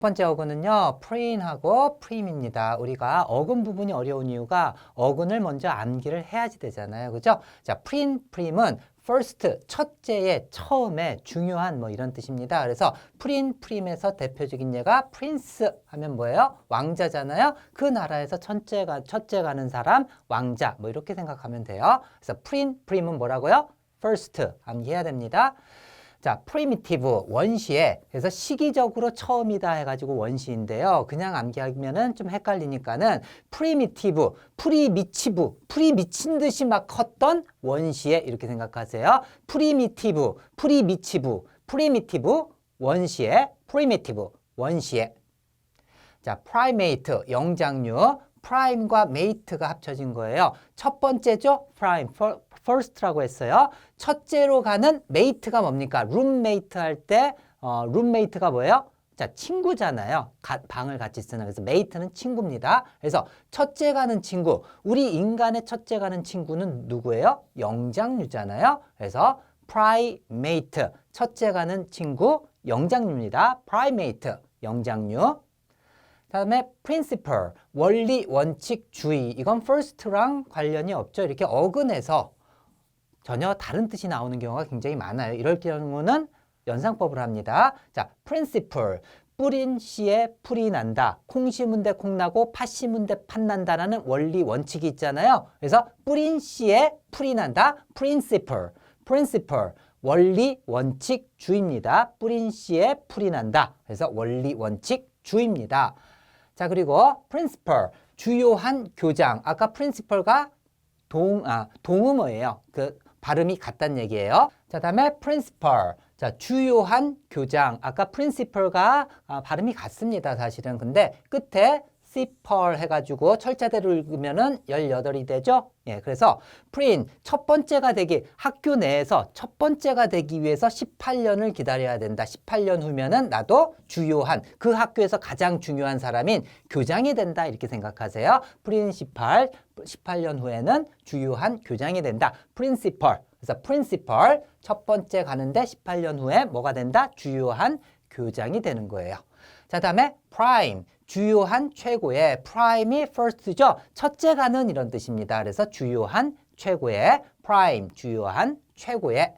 첫 번째 어근은요, preen하고 prim입니다. 우리가 어근 부분이 어려운 이유가 어근을 먼저 암기를 해야지 되잖아요. 그죠? 자, preen, prim은 first, 첫째의 처음에 중요한 뭐 이런 뜻입니다. 그래서 preen, prim에서 대표적인 예가 prince 하면 뭐예요? 왕자잖아요. 그 나라에서 첫째가, 첫째 가는 사람, 왕자 뭐 이렇게 생각하면 돼요. 그래서 preen, prim은 뭐라고요? first 암기해야 됩니다. 자, primitive 원시에 그래서 시기적으로 처음이다 해가지고 원시인데요. 그냥 암기하면은 좀 헷갈리니까는 primitive, 프리미치브, 프리 미친 듯이 막 컸던 원시에 이렇게 생각하세요. primitive, 프리미치브, primitive 원시에 primitive 원시에 자, primate 영장류 prime과 mate가 합쳐진 거예요. 첫 번째죠. prime, fir- first라고 했어요. 첫째로 가는 mate가 뭡니까? roommate 할때 어, roommate가 뭐예요? 자, 친구잖아요. 가- 방을 같이 쓰는. 그래서 mate는 친구입니다. 그래서 첫째 가는 친구. 우리 인간의 첫째 가는 친구는 누구예요? 영장류잖아요. 그래서 primate. 첫째 가는 친구 영장류입니다. primate. 영장류. 다음에 principle, 원리, 원칙, 주의. 이건 first랑 관련이 없죠. 이렇게 어근에서 전혀 다른 뜻이 나오는 경우가 굉장히 많아요. 이럴 경우는 연상법을 합니다. 자, principle. 뿌린 씨에 풀이 난다. 콩 심은 데 콩 나고 팥 심은 데 팥 난다라는 원리 원칙이 있잖아요. 그래서 뿌린 씨에 풀이 난다. principle. principle. 원리 원칙 주입니다. 뿌린 씨에 풀이 난다. 그래서 원리 원칙 주입니다. 자, 그리고 principal, 주요한 교장. 아까 principal가 동, 아, 동음어예요. 그 발음이 같다는 얘기예요. 자, 다음에 principal. 자, 주요한 교장. 아까 principal과 아, 발음이 같습니다. 사실은. 근데 끝에 cpal 해가지고 철자대로 읽으면은 18이 되죠? 예, 그래서 프린 첫 번째가 되기 학교 내에서 첫 번째가 되기 위해서 18년을 기다려야 된다. 18년 후면은 나도 주요한 그 학교에서 가장 중요한 사람인 교장이 된다. 이렇게 생각하세요. 프린시팔 18년 후에는 주요한 교장이 된다. 프린시펄 그래서 프린시펄 첫 번째 가는데 18년 후에 뭐가 된다? 주요한 교장이 되는 거예요. 자, 다음에 prime 주요한 최고의 prime이 first죠. 첫째 가는 이런 뜻입니다. 그래서 주요한 최고의 prime 주요한 최고의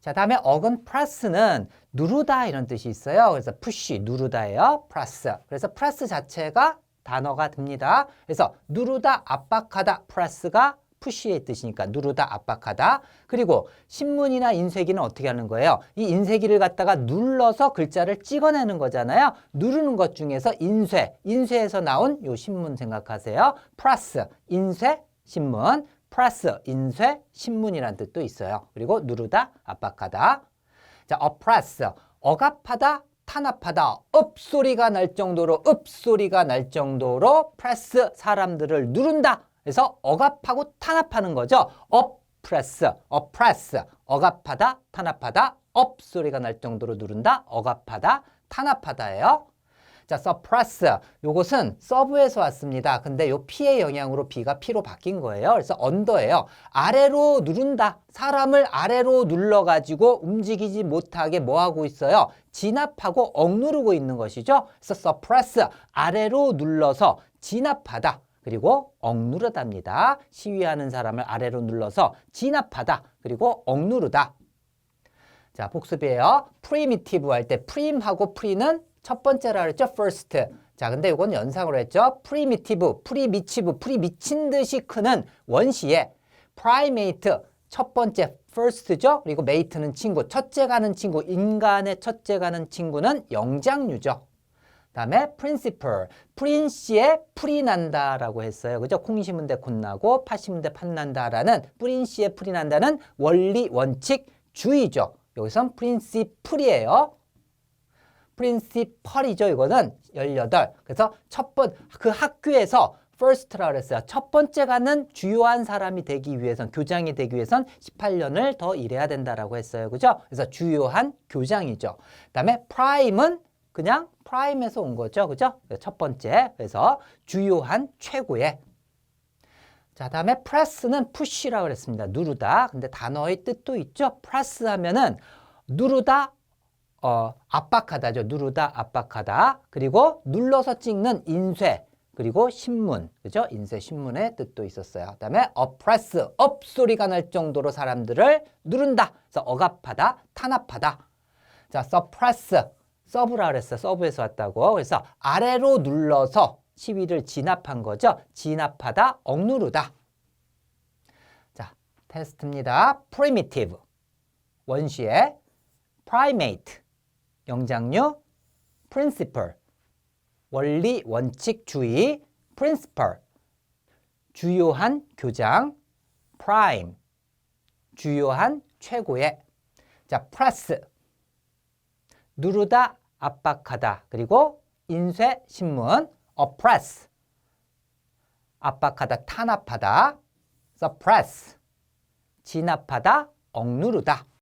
자, 다음에 어근 press는 누르다 이런 뜻이 있어요. 그래서 push 누르다예요. press. 그래서 press 자체가 단어가 됩니다. 그래서 누르다 압박하다 press가 푸시의 뜻이니까 누르다 압박하다. 그리고 신문이나 인쇄기는 어떻게 하는 거예요? 이 인쇄기를 갖다가 눌러서 글자를 찍어내는 거잖아요. 누르는 것 중에서 인쇄, 인쇄에서 나온 요 신문 생각하세요. 프레스, 인쇄, 신문, 프레스, 인쇄, 신문이라는 뜻도 있어요. 그리고 누르다, 압박하다. 자, oppress, 억압하다, 탄압하다, 업 소리가 날 정도로, 업 소리가 날 정도로 프레스 사람들을 누른다. 그래서 억압하고 탄압하는 거죠. oppress, oppress, 억압하다, 탄압하다, 업 소리가 날 정도로 누른다, 억압하다, 탄압하다예요. 자, suppress. 요것은 서브에서 왔습니다. 근데 요 P의 영향으로 B가 P로 바뀐 거예요. 그래서 언더예요. 아래로 누른다. 사람을 아래로 눌러가지고 움직이지 못하게 뭐 하고 있어요? 진압하고 억누르고 있는 것이죠. 그래서 suppress. 아래로 눌러서 진압하다. 그리고 억누르답니다. 시위하는 사람을 아래로 눌러서 진압하다. 그리고 억누르다. 자, 복습이에요. primitive 할때 prim하고 pre는 첫 번째라 그랬죠. first. 자, 근데 이건 연상으로 했죠. primitive, 프리미치브, 프리 미친 듯이 크는 원시에 primate 첫 번째 first죠. 그리고 mate는 친구, 첫째 가는 친구, 인간의 첫째 가는 친구는 영장류죠. 다음에 principal, 프린씨에 풀이 난다라고 했어요. 그죠? 콩 심은 데 콩 나고 팥 심은 데 팥 난다라는 프린씨에 풀이 난다는 원리, 원칙, 주의죠. 여기선 principal이에요. principal이죠. 이거는 18. 그래서 첫 번, 그 학교에서 first라 그랬어요. 첫 번째 가는 주요한 사람이 되기 위해선, 교장이 되기 위해선 18년을 더 일해야 된다라고 했어요. 그죠? 그래서 주요한 교장이죠. 그 다음에 prime은 그냥 prime에서 온 거죠. 그죠? 첫 번째. 그래서 주요한 최고의 자, 다음에 press는 push라고 그랬습니다. 누르다. 근데 단어의 뜻도 있죠. press 하면은 누르다, 어, 압박하다죠. 누르다, 압박하다. 그리고 눌러서 찍는 인쇄. 그리고 신문. 그죠? 인쇄 신문의 뜻도 있었어요. 그다음에 oppress. 업 소리가 날 정도로 사람들을 누른다. 그래서 억압하다, 탄압하다. 자, suppress. 서브라 그랬어. 서브에서 왔다고. 그래서 아래로 눌러서 시위를 진압한 거죠. 진압하다, 억누르다. 자, 테스트입니다. primitive. 원시의 primate. 영장류 principle. 원리, 원칙, 주의 principle. 주요한 교장 prime. 주요한 최고의 자, press. 누르다, 압박하다. 그리고 인쇄, 신문, oppress. 압박하다, 탄압하다, suppress. 진압하다, 억누르다.